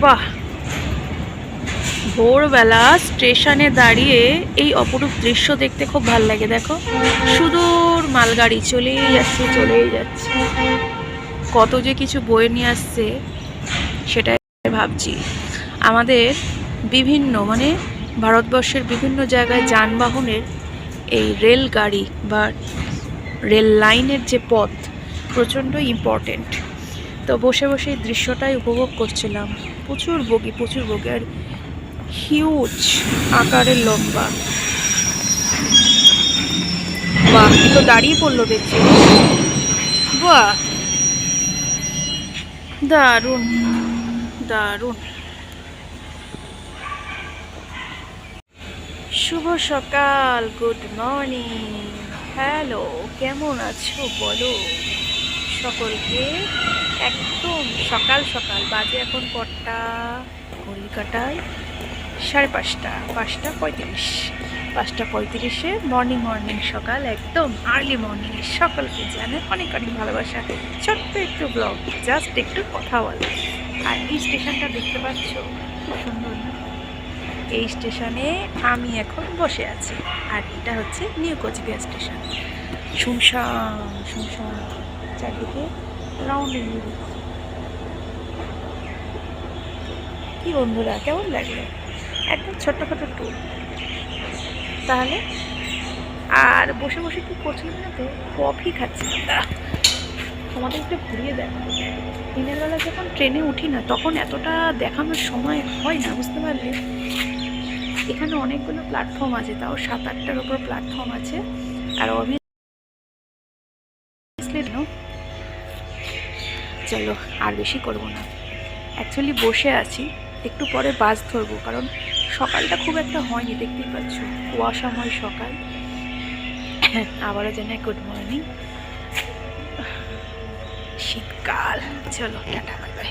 বাহ। ভোরবেলা স্টেশনে দাঁড়িয়ে এই অপরূপ দৃশ্য দেখতে খুব ভালো লাগে, দেখো। সুদূর মালগাড়ি চলেই যাচ্ছে চলেই যাচ্ছে। কত যে কিছু বয়ে নিয়ে আসছে, সেটাই ভাবছি। আমাদের বিভিন্ন মানে ভারতবর্ষের বিভিন্ন জায়গায় যানবাহনের এই রেলগাড়ি বা রেল লাইনের যে পথ প্রচণ্ড ইম্পর্টেন্ট তো বসে বসে এই দৃশ্যটাই উপভোগ করছিলাম। প্রচুর বগি প্রচুর বগি আর হিউজ আকারের লম্বা। বাহ তো দাঁড়িয়ে পড়ল দেখছি। বাহ! দারুণ দারুণ। শুভ সকাল গুড মর্নিং হ্যালো কেমন আছো বলো? সকলকে একদম সকাল সকাল, বাজে এখন কটা? কাটায় সাড়ে পাঁচটা পাঁচটা পঁয়ত্রিশ। পাঁচটা পঁয়ত্রিশে মর্নিং মর্নিং সকাল, একদম আর্লি মর্নিং সকলকে জানে অনেক অনেক ভালোবাসা। ছোট্ট একটু ব্লগ জাস্ট একটু কথা বলে। আর এই স্টেশনটা দেখতে পাচ্ছ? খুব সুন্দর না? এই স্টেশনে আমি এখন বসে আছি। আর এটা হচ্ছে নিউ কোচবিহার স্টেশন। শুনশান শুনশান চারদিকে রাউন্ডিং কি বন্ধুরা, কেমন লাগল? একদম ছোট্ট ছোট্টখাটো ট্যুর তাহলে আর বসে বসে কি করছিলাম না তো কফি খাচ্ছি। তোমাদের একটু ঘুরিয়ে দেখো দিনের বেলা যখন ট্রেনে উঠি না, তখন এতটা দেখানোর সময় হয় না, বুঝতে পারলে? এখানে অনেকগুলো প্ল্যাটফর্ম আছে, তাও সাত আটটার উপর প্ল্যাটফর্ম আছে। আর অবভিয়াসলি চলো আর বেশি করব না। অ্যাকচুয়ালি বসে আছি, একটু পরে বাস ধরবো, কারণ সকালটা খুব একটা হয়নি, দেখতেই পাচ্ছ। কুয়াশাময় সকাল। আবারও জানাই গুড মর্নিং শীতকাল। চলো, টাটা বাই বাই